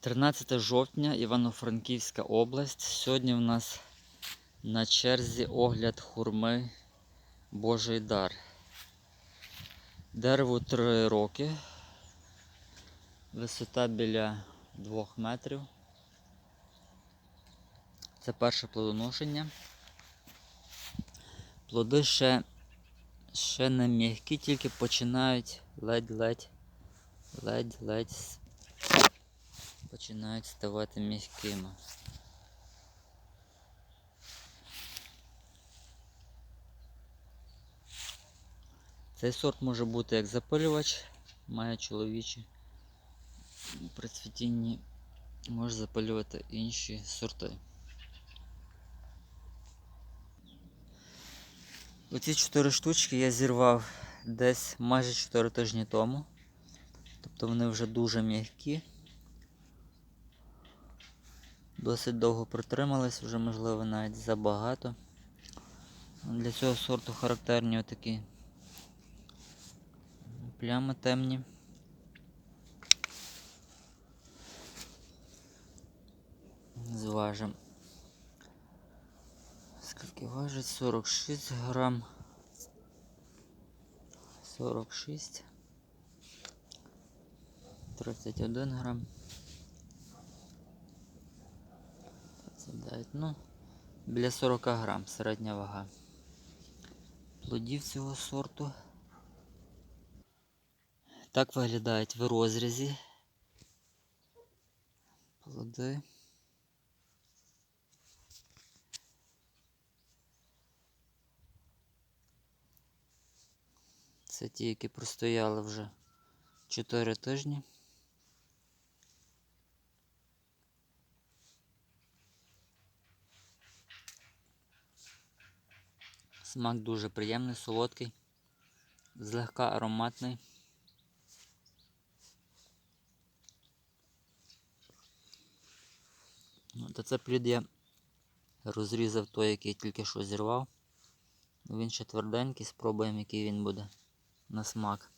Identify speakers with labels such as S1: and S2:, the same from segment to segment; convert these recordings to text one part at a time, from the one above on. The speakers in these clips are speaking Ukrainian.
S1: 13 жовтня, Івано-Франківська область. Сьогодні в нас на черзі огляд хурми Божий дар. Дереву 3 роки. Висота біля 2 метрів. Це перше плодоношення. Плоди ще, ще не м'які, тільки починають ледь-ледь, ледь-ледь починають ставати м'якими. Цей сорт може бути як запилювач, має чоловічі. При цвітінні може запилювати інші сорти. Оці чотири штучки я зірвав десь майже 4 тижні тому. Тобто вони вже дуже м'які. Досить довго протримались, вже можливо навіть забагато. Для цього сорту характерні отакі плями темні. Зважимо. Скільки важить? 46 грам. 46. 31 грам. 29, ну, біля 40 грам середня вага. Плодів цього сорту. Так виглядають в розрізі. Плоди. Це ті, які простояли вже 4 тижні. Смак дуже приємний, солодкий, злегка ароматний. Ну, Та це плід я розрізав той, який тільки що зірвав. Він ще тверденький, спробуємо, який він буде на смак.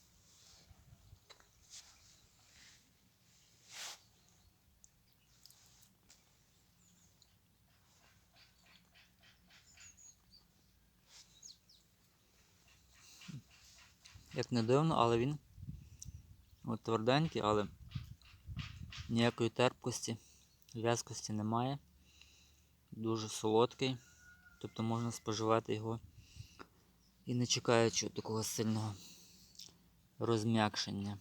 S1: Як не дивно, але він от тверденький, але ніякої терпкості, в'язкості немає. Дуже солодкий, тобто можна споживати його і не чекаючи такого сильного розм'якшення.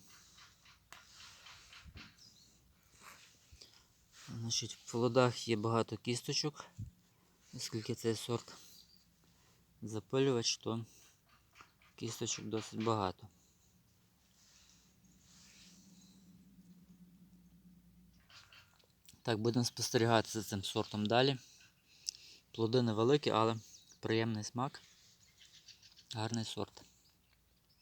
S1: Значить, в плодах є багато кісточок, оскільки цей сорт запилювач, то кісточок досить багато. Так, будемо спостерігати за цим сортом далі. Плоди невеликі, але приємний смак. Гарний сорт.